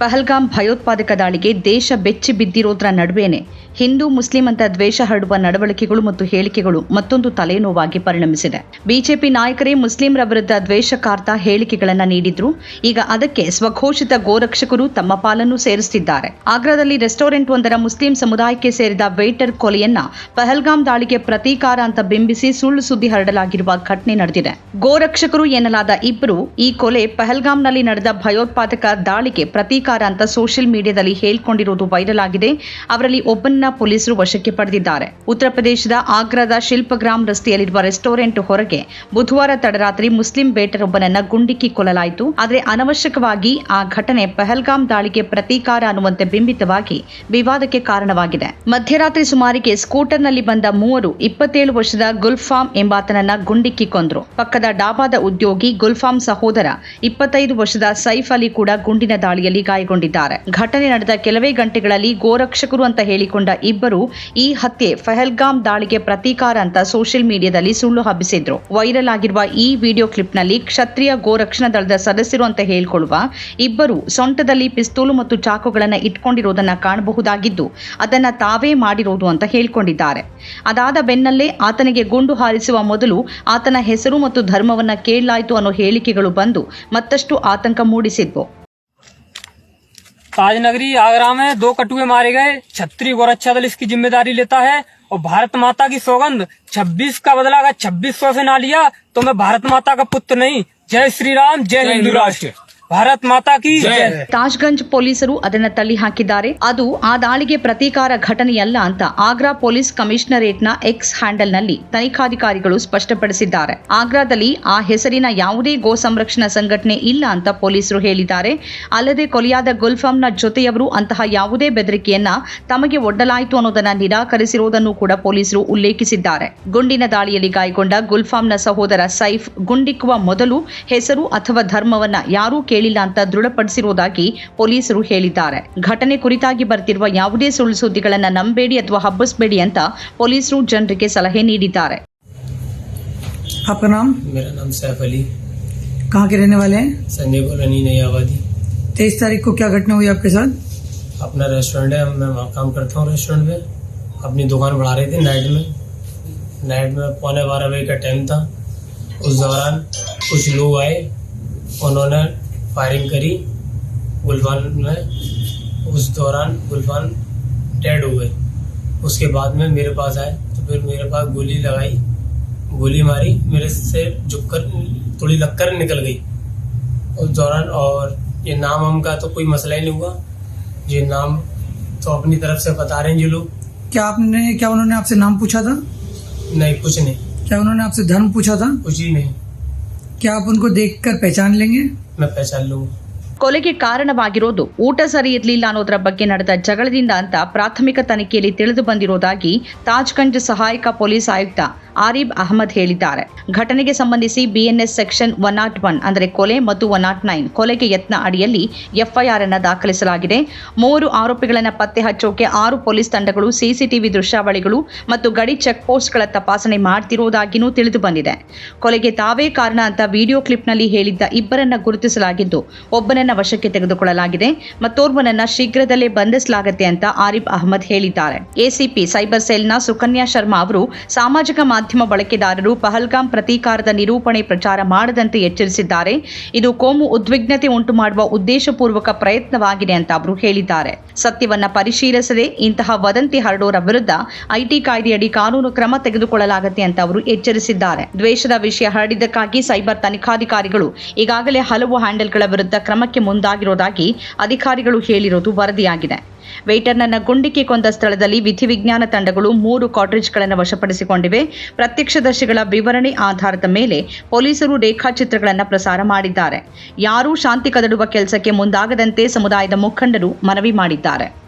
ಪಹಲ್ಗಾಮ್ ಭಯೋತ್ಪಾದಕ ದಾಳಿಗೆ ದೇಶ ಬೆಚ್ಚಿ ಬಿದ್ದಿರೋದ್ರ ನಡುವೆನೆ ಹಿಂದೂ ಮುಸ್ಲಿಂ ಅಂತ ದ್ವೇಷ ಹರಡುವ ನಡವಳಿಕೆಗಳು ಮತ್ತು ಹೇಳಿಕೆಗಳು ಮತ್ತೊಂದು ತಲೆನೋವಾಗಿ ಪರಿಣಮಿಸಿದೆ. ಬಿಜೆಪಿ ನಾಯಕರೇ ಮುಸ್ಲಿಂರ ವಿರುದ್ಧ ದ್ವೇಷಕಾರ್ತ ಹೇಳಿಕೆಗಳನ್ನು ನೀಡಿದ್ರು. ಈಗ ಅದಕ್ಕೆ ಸ್ವಘೋಷಿತ ಗೋರಕ್ಷಕರು ತಮ್ಮ ಪಾಲನ್ನು ಸೇರಿಸುತ್ತಿದ್ದಾರೆ ಆಗ್ರಾದಲ್ಲಿ ರೆಸ್ಟೋರೆಂಟ್ ಒಂದರ ಮುಸ್ಲಿಂ ಸಮುದಾಯಕ್ಕೆ ಸೇರಿದ ವೇಟರ್ ಕೊಲೆಯನ್ನ ಪಹಲ್ಗಾಮ್ ದಾಳಿಗೆ ಪ್ರತೀಕಾರ ಅಂತ ಬಿಂಬಿಸಿ ಸುಳ್ಳು ಸುದ್ದಿ ಹರಡಲಾಗಿರುವ ಘಟನೆ ನಡೆದಿದೆ. ಗೋರಕ್ಷಕರು ಎನ್ನಲಾದ ಇಬ್ಬರು ಈ ಕೊಲೆ ಪಹಲ್ಗಾಮ್ನಲ್ಲಿ ನಡೆದ ಭಯೋತ್ಪಾದಕ ದಾಳಿಗೆ ಪ್ರತೀಕಾರ ಅಂತ ಸೋಷಿಯಲ್ ಮೀಡಿಯಾದಲ್ಲಿ ಹೇಳ್ಕೊಂಡಿರುವುದು ವೈರಲ್ ಆಗಿದೆ. ಅವರಲ್ಲಿ ಒಬ್ಬನ್ನ ಪೊಲೀಸರು ವಶಕ್ಕೆ ಪಡೆದಿದ್ದಾರೆ. ಉತ್ತರ ಪ್ರದೇಶದ ಆಗ್ರಾದ ಶಿಲ್ಪಗ್ರಾಮ್ ರಸ್ತೆಯಲ್ಲಿರುವ ರೆಸ್ಟೋರೆಂಟ್ ಹೊರಗೆ ಬುಧವಾರ ತಡರಾತ್ರಿ ಮುಸ್ಲಿಂ ಬೇಟರೊಬ್ಬನನ್ನ ಗುಂಡಿಕ್ಕಿ ಕೊಲ್ಲಲಾಯಿತು. ಆದರೆ ಅನವಶ್ಯಕವಾಗಿ ಆ ಘಟನೆ ಪಹಲ್ಗಾಮ್ ದಾಳಿಗೆ ಪ್ರತೀಕಾರ ಅನ್ನುವಂತೆ ಬಿಂಬಿತವಾಗಿ ವಿವಾದಕ್ಕೆ ಕಾರಣವಾಗಿದೆ. ಮಧ್ಯರಾತ್ರಿ ಸುಮಾರಿಗೆ ಸ್ಕೂಟರ್ನಲ್ಲಿ ಬಂದ ಮೂವರು ಇಪ್ಪತ್ತೇಳು ವರ್ಷದ ಗುಲ್ಫಾಮ್ ಎಂಬಾತನನ್ನ ಗುಂಡಿಕ್ಕಿ ಕೊಂದ್ರು. ಪಕ್ಕದ ಡಾಬಾದ ಉದ್ಯೋಗಿ ಗುಲ್ಫಾಮ್ ಸಹೋದರ ಇಪ್ಪತ್ತೈದು ವರ್ಷದ ಸೈಫ್ ಅಲಿ ಕೂಡ ಗುಂಡಿನ ದಾಳಿಯಲ್ಲಿ ಗಾಯಗೊಂಡಿದ್ದಾರೆ ಘಟನೆ ನಡೆದ ಕೆಲವೇ ಗಂಟೆಗಳಲ್ಲಿ ಗೋರಕ್ಷಕರು ಅಂತ ಹೇಳಿಕೊಂಡ ಇಬ್ಬರು ಈ ಹತ್ಯೆ ಫೆಹಲ್ಗಾಮ್ ದಾಳಿಗೆ ಪ್ರತೀಕಾರ ಅಂತ ಸೋಷಿಯಲ್ ಮೀಡಿಯಾದಲ್ಲಿ ಸುಳ್ಳು ಹಬ್ಬಿಸಿದ್ರು. ವೈರಲ್ ಆಗಿರುವ ಈ ವಿಡಿಯೋ ಕ್ಲಿಪ್ನಲ್ಲಿ ಕ್ಷತ್ರಿಯ ಗೋರಕ್ಷಣಾ ದಳದ ಸದಸ್ಯರು ಅಂತ ಹೇಳಿಕೊಳ್ಳುವ ಇಬ್ಬರು ಸೊಂಟದಲ್ಲಿ ಪಿಸ್ತೂಲು ಮತ್ತು ಚಾಕುಗಳನ್ನ ಇಟ್ಕೊಂಡಿರೋದನ್ನ ಕಾಣಬಹುದಾಗಿದ್ದು, ಅದನ್ನ ತಾವೇ ಮಾಡಿರೋದು ಅಂತ ಹೇಳಿಕೊಂಡಿದ್ದಾರೆ. ಅದಾದ ಬೆನ್ನಲ್ಲೇ ಆತನಿಗೆ ಗುಂಡು ಹಾರಿಸುವ ಮೊದಲು ಆತನ ಹೆಸರು ಮತ್ತು ಧರ್ಮವನ್ನ ಕೇಳಲಾಯಿತು ಅನ್ನೋ ಹೇಳಿಕೆಗಳು ಬಂದು ಮತ್ತಷ್ಟು ಆತಂಕ ಮೂಡಿಸಿದ್ವು. ताजनगरी आगरा में दो कटुए मारे गए। छत्री गोरक्षा दल इसकी ज़िम्मेदारी लेता है। और भारत माता की सौगंध 26 का बदला अगर 2600 से ना लिया तो मैं भारत माता का पुत्र नहीं। जय श्री राम जय हिंदू राष्ट्र। ಭಾರತ್ ಮಾತಾ ಕಿ ತಾಶ್ಗಂಜ್ ಪೊಲೀಸರು ಅದನ್ನ ತಳ್ಳಿ ಹಾಕಿದ್ದಾರೆ ಅದು ಆ ದಾಳಿಗೆ ಪ್ರತೀಕಾರ ಘಟನೆಯಲ್ಲ ಅಂತ ಆಗ್ರಾ ಪೊಲೀಸ್ ಕಮಿಷನರೇಟ್ನ ಎಕ್ಸ್ ಹ್ಯಾಂಡಲ್ನಲ್ಲಿ ತನಿಖಾಧಿಕಾರಿಗಳು ಸ್ಪಷ್ಟಪಡಿಸಿದ್ದಾರೆ. ಆಗ್ರಾದಲ್ಲಿ ಆ ಹೆಸರಿನ ಯಾವುದೇ ಗೋ ಸಂರಕ್ಷಣಾ ಸಂಘಟನೆ ಇಲ್ಲ ಅಂತ ಪೊಲೀಸರು ಹೇಳಿದ್ದಾರೆ. ಅಲ್ಲದೆ ಕೊಲೆಯಾದ ಗುಲ್ಫಾಂನ ಜೊತೆಯವರು ಅಂತಹ ಯಾವುದೇ ಬೆದರಿಕೆಯನ್ನ ತಮಗೆ ಒಡ್ಡಲಾಯಿತು ಅನ್ನೋದನ್ನ ನಿರಾಕರಿಸಿರುವುದನ್ನು ಕೂಡ ಪೊಲೀಸರು ಉಲ್ಲೇಖಿಸಿದ್ದಾರೆ. ಗುಂಡಿನ ದಾಳಿಯಲ್ಲಿ ಗಾಯಗೊಂಡ ಗುಲ್ಫಾಂನ ಸಹೋದರ ಸೈಫ್ ಗುಂಡಿಕ್ಕುವ ಮೊದಲು ಹೆಸರು ಅಥವಾ ಧರ್ಮವನ್ನ ಯಾರೂ ಕೇಳಿ ಕೇಳಿಲ್ಲ ಅಂತ ದೃಢಪಡಿಸಿರುವುದಾಗಿ ಪೊಲೀಸರು ಹೇಳಿದ್ದಾರೆ ಘಟನೆ ಕುರಿತಾಗಿ ಬರ್ತಿರುವ ಯಾವುದೇ ಸುಳ್ಳು ಸುದ್ದಿಗಳನ್ನ ನಂಬೇಡಿ ಅಥವಾ ಹಬ್ಬಿಸಬೇಡಿ ಅಂತ ಪೊಲೀಸರು ಜನರಿಗೆ ಸಲಹೆ ನೀಡಿದ್ದಾರೆ आपका नाम मेरा नाम सैफ अली कहाँ के रहने वाले हैं संजय कॉलोनी नई आबादी तेईस तारीख को क्या घटना हुई आपके साथ अपना रेस्टोरेंट है मैं वहाँ काम करता हूँ रेस्टोरेंट में अपनी दुकान बढ़ा रही थी नाइट में नाइट में पौने बारह बजे का टाइम था उस दौरान कुछ लोग आए उन्होंने फायरिंग करी। गुलफान में उस दौरान गुलफान डेड हो गए। उसके बाद में मेरे पास आए तो फिर मेरे पास गोली लगाई। गोली मारी मेरे से झुककर थोड़ी लगकर निकल गई। उस दौरान और ये नाम हम का तो कोई मसला ही नहीं हुआ। ये नाम तो अपनी तरफ़ से बता रहे हैं ये लोग। क्या आपने क्या उन्होंने आपसे नाम पूछा था? नहीं कुछ नहीं। क्या उन्होंने आपसे धर्म पूछा था? कुछ ही नहीं। क्या आप उनको देखकर पहचान लेंगे? मैं पहचान लूँगा। ಕೊಲೆಗೆ ಕಾರಣವಾಗಿರೋದು ಊಟ ಸರಿ ಇರಲಿಲ್ಲ ಅನ್ನೋದರ ಬಗ್ಗೆ ನಡೆದ ಜಗಳದಿಂದ ಅಂತ ಪ್ರಾಥಮಿಕ ತನಿಖೆಯಲ್ಲಿ ತಿಳಿದು ಬಂದಿರೋದಾಗಿ ತಾಜ್ಗಂಜ್ ಸಹಾಯಕ ಪೊಲೀಸ್ ಆಯುಕ್ತ ಆರೀಬ್ ಅಹಮದ್ ಹೇಳಿದ್ದಾರೆ. ಘಟನೆಗೆ ಸಂಬಂಧಿಸಿ BNS section one nought one ಅಂದರೆ ಕೊಲೆ ಮತ್ತು ಒನ್ ನಾಟ್ ನೈನ್ ಕೊಲೆಗೆ ಯತ್ನ ಅಡಿಯಲ್ಲಿ ಎಫ್ಐಆರ್ ಅನ್ನು ದಾಖಲಿಸಲಾಗಿದೆ. ಮೂವರು ಆರೋಪಿಗಳನ್ನು ಪತ್ತೆ ಹಚ್ಚೋಕೆ ಆರು ಪೊಲೀಸ್ ತಂಡಗಳು ಸಿಸಿಟಿವಿ ದೃಶ್ಯಾವಳಿಗಳು ಮತ್ತು ಗಡಿ ಚೆಕ್ ಪೋಸ್ಟ್ಗಳ ತಪಾಸಣೆ ಮಾಡ್ತಿರುವುದಾಗಿಯೂ ತಿಳಿದು ಬಂದಿದೆ. ಕೊಲೆಗೆ ತಾವೇ ಕಾರಣ ಅಂತ ವಿಡಿಯೋ ಕ್ಲಿಪ್ನಲ್ಲಿ ಹೇಳಿದ್ದ ಇಬ್ಬರನ್ನ ಗುರುತಿಸಲಾಗಿದ್ದು, ಒಬ್ಬನನ್ನ ವಶಕ್ಕೆ ತೆಗೆದುಕೊಳ್ಳಲಾಗಿದೆ ಮತ್ತೋರ್ವನನ್ನ ಶೀಘ್ರದಲ್ಲೇ ಬಂಧಿಸಲಾಗುತ್ತೆ ಅಂತ ಆರಿಫ್ ಅಹಮದ್ ಹೇಳಿದ್ದಾರೆ. ಎಸಿಪಿ ಸೈಬರ್ ಸೆಲ್ನ ಸುಕನ್ಯಾ ಶರ್ಮಾ ಅವರು ಸಾಮಾಜಿಕ ಮಾಧ್ಯಮ ಬಳಕೆದಾರರು ಪಹಲ್ಗಾಮ್ ಪ್ರತೀಕಾರದ ನಿರೂಪಣೆ ಪ್ರಚಾರ ಮಾಡದಂತೆ ಎಚ್ಚರಿಸಿದ್ದಾರೆ. ಇದು ಕೋಮು ಉದ್ವಿಗ್ನತೆ ಉಂಟು ಮಾಡುವ ಉದ್ದೇಶಪೂರ್ವಕ ಪ್ರಯತ್ನವಾಗಿದೆ ಅಂತ ಅವರು ಹೇಳಿದ್ದಾರೆ. ಸತ್ಯವನ್ನ ಪರಿಶೀಲಿಸದೆ ಇಂತಹ ವದಂತಿ ಹರಡೋರ ವಿರುದ್ಧ ಐಟಿ ಕಾಯ್ದೆಯಡಿ ಕಾನೂನು ಕ್ರಮ ತೆಗೆದುಕೊಳ್ಳಲಾಗುತ್ತೆ ಅಂತ ಅವರು ಎಚ್ಚರಿಸಿದ್ದಾರೆ. ದ್ವೇಷದ ವಿಷಯ ಹರಡಿದ್ದಕ್ಕಾಗಿ ಸೈಬರ್ ತನಿಖಾಧಿಕಾರಿಗಳು ಈಗಾಗಲೇ ಹಲವು ಹ್ಯಾಂಡಲ್ಗಳ ವಿರುದ್ಧ ಕ್ರಮಕ್ಕೆ ಮುಂದಾಗಿರೋದಾಗಿ ಅಧಿಕಾರಿಗಳು ಹೇಳಿರುವುದು ವರದಿಯಾಗಿದೆ. ವೇಟರ್ನನ್ನ ಗುಂಡಿಕ್ಕಿ ಕೊಂದ ಸ್ಥಳದಲ್ಲಿ ವಿಧಿವಿಜ್ಞಾನ ತಂಡಗಳು ಮೂರು ಕಾಟ್ರೇಜ್ಗಳನ್ನು ವಶಪಡಿಸಿಕೊಂಡಿವೆ. ಪ್ರತ್ಯಕ್ಷದರ್ಶಿಗಳ ವಿವರಣೆ ಆಧಾರದ ಮೇಲೆ ಪೊಲೀಸರು ರೇಖಾಚಿತ್ರಗಳನ್ನು ಪ್ರಸಾರ ಮಾಡಿದ್ದಾರೆ. ಯಾರೂ ಶಾಂತಿ ಕದಡುವ ಕೆಲಸಕ್ಕೆ ಮುಂದಾಗದಂತೆ ಸಮುದಾಯದ ಮುಖಂಡರು ಮನವಿ ಮಾಡಿದ್ದಾರೆ.